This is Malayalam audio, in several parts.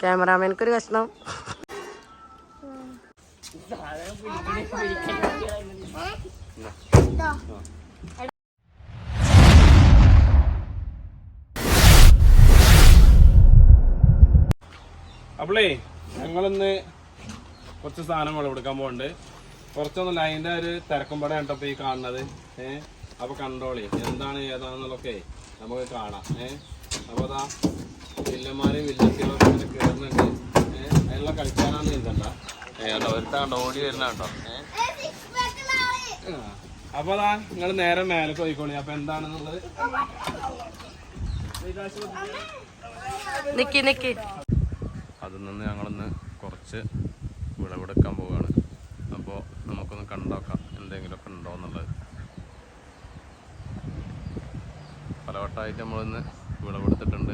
ക്യാമറാമാൻക്കൊരു കഷ്ണം അപ്പളേ ഞങ്ങളിന്ന് കുറച്ച് സാധനങ്ങൾ എടുക്കാൻ പോകുന്നുണ്ട് കുറച്ചൊന്നുമില്ല ലൈന്റെ ഒരു തിരക്കും പടം കണ്ടപ്പോ ഈ കാണുന്നത്. ഏഹ് അപ്പൊ കണ്ടോളി എന്താണ് ഏതാണെന്നുള്ളതൊക്കെ നമുക്ക് കാണാം. ഏഹ് അപ്പൊ അതാ വില്ലന്മാരെയും വില്ലത്തികളൊക്കെ ഇങ്ങനെ കയറുന്നുണ്ട് ഏഹ് അതിനുള്ള കളിക്കാനാണ് നീന്തണ്ട ഏതാ ഒരുത്താണ്ടോ ഓടി വരുന്നുണ്ടോ ഏഹ് അപ്പൊ അതാ നിങ്ങൾ നേരെ മേലെ പോയിക്കോളി. അപ്പൊ എന്താണെന്നുള്ളത്? നിക്കി നിക്കി. അതിൽ നിന്ന് ഞങ്ങളൊന്ന് കുറച്ച് വിളവെടുക്കാൻ പോവുകയാണ് അപ്പോൾ നമുക്കൊന്ന് കണ്ടോക്കാം എന്തെങ്കിലുമൊക്കെ ഉണ്ടോ എന്നുള്ളത്. പലവട്ടമായിട്ട് നമ്മളിന്ന് വിളവെടുത്തിട്ടുണ്ട്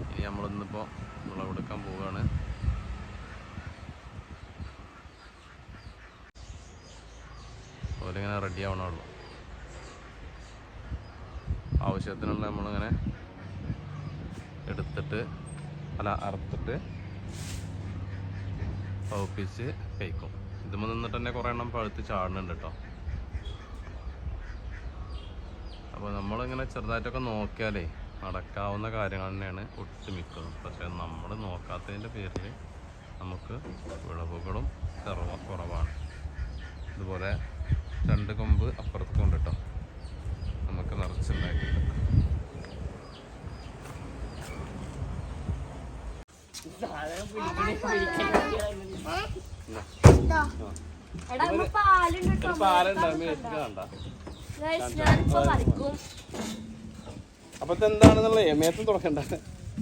ഇനി നമ്മളിന്നിപ്പോൾ വിളവെടുക്കാൻ പോവുകയാണ്. അവരിങ്ങനെ റെഡി ആവണുള്ളൂ ആവശ്യത്തിനുള്ള നമ്മളിങ്ങനെ എടുത്തിട്ട് അല്ല അറുത്തിട്ട് പൗപ്പിച്ച് കഴിക്കും. ഇതുമ്പോൾ നിന്നിട്ട് തന്നെ കുറേ എണ്ണം പഴുത്ത് ചാടുന്നുണ്ട് കേട്ടോ അപ്പോൾ നമ്മളിങ്ങനെ ചെറുതായിട്ടൊക്കെ നോക്കിയാലേ നടക്കാവുന്ന കാര്യങ്ങൾ തന്നെയാണ് ഒട്ടുമിക്കതും. പക്ഷേ നമ്മൾ നോക്കാത്തതിന്റെ പേരിൽ നമുക്ക് വിളവുകളും ചെറുവ കുറവാണ്. ഇതുപോലെ രണ്ട് കൊമ്പ് അപ്പുറത്ത് കൊണ്ടിട്ടോ നമുക്ക് ഇമ്മ പാലുണ്ട് അപ്പൊ ഇതെന്താണെന്നുള്ളത് മേത്തും തുറക്കണ്ട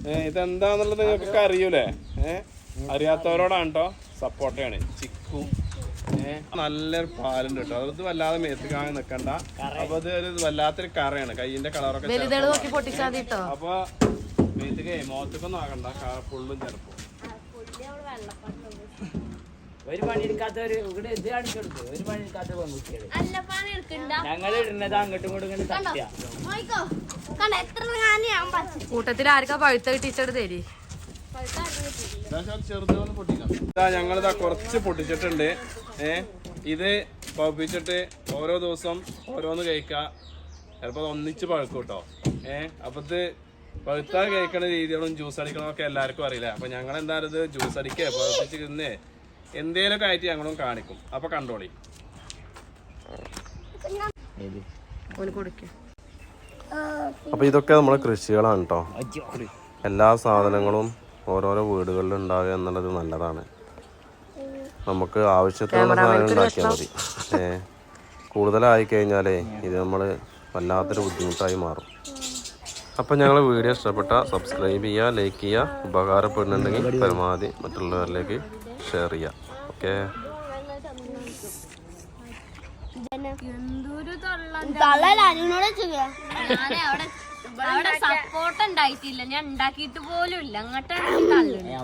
ഏ ഇതെന്താന്നുള്ളത് നിങ്ങൾക്കൊക്കെ അറിയൂലേ? ഏഹ് അറിയാത്തവരോടാണ് കേട്ടോ സപ്പോർട്ടാണ്. ചിക്കു. ഏഹ് നല്ലൊരു പാലുണ്ട് കേട്ടോ. അത് വല്ലാതെ മേത്ത് കാണാൻ നിക്കണ്ട അപ്പൊ ഇത് ഒരു വല്ലാത്തൊരു കറയാണ്. കയ്യിന്റെ കളറൊക്കെ അപ്പൊ മേത്തുകേ മോത്തൊക്കൊന്നും ആകണ്ട. ഫുള്ളും ചെറുപ്പം. ഒരു പണിയെടുക്കാത്തവര് ഇവിടെ ഇത് കാണിച്ചെടുത്തു. ഒരു പണിയെടുക്കാത്ത പെൺകുട്ടികൾ. ഞങ്ങൾ ഇടുന്നത് അങ്ങോട്ടും ഇങ്ങോട്ടും ഇങ്ങനെ പറിച്ചു. കൂട്ടത്തിൽ ആർക്കാ പഴുത്ത ടീച്ചർ തരി? ചെറുതൊന്ന് പൊട്ടിക്കാം. ഇതാ ഞങ്ങളിതാ കുറച്ച് പൊട്ടിച്ചിട്ടുണ്ട്. ഏ ഇത് പഴുപ്പിച്ചിട്ട് ഓരോ ദിവസം ഓരോന്ന് കഴിക്കുക ചിലപ്പോൾ ഒന്നിച്ച് പഴുക്കും കേട്ടോ ഏ അപ്പൊ ഇത് പഴുത്താൽ കഴിക്കണ രീതികളും ജ്യൂസ് അടിക്കണമൊക്കെ ഒക്കെ എല്ലാവർക്കും അറിയില്ല? അപ്പൊ ഞങ്ങൾ എന്തായാലും ഇത്? ജ്യൂസ് അടിക്കേ പഴുപ്പിച്ച് തിന്നേ. എന്തേലൊക്കെ ആയിട്ട് ഞങ്ങളും കാണിക്കും. അപ്പൊ കണ്ടോളി. അപ്പൊ ഇതൊക്കെ നമ്മുടെ കൃഷികളാണ് കേട്ടോ എല്ലാ സാധനങ്ങളും ഓരോരോ വീടുകളിൽ ഉണ്ടാവുക എന്നുള്ളത് നല്ലതാണ്. നമുക്ക് ആവശ്യത്തിനുള്ള സാധനങ്ങൾ ഉണ്ടാക്കിയാൽ മതി. ഏഹ് കൂടുതലായി കഴിഞ്ഞാലേ ഇത് നമ്മൾ വല്ലാത്തൊരു ബുദ്ധിമുട്ടായി മാറും. അപ്പം ഞങ്ങൾ വീഡിയോ ഇഷ്ടപ്പെട്ട സബ്സ്ക്രൈബ് ചെയ്യുക ലൈക്ക് ചെയ്യുക. ഉപകാരപ്പെടുന്നുണ്ടെങ്കിൽ പരമാവധി മറ്റുള്ളവരിലേക്ക് ഷെയർ ചെയ്യാം. ഓക്കെ? സപ്പോർട്ട് ഉണ്ടായിട്ടില്ല. ഞാൻ ഉണ്ടാക്കിയിട്ട് പോലും ഇല്ല. അങ്ങോട്ടാണ് തള്ളുന്നത്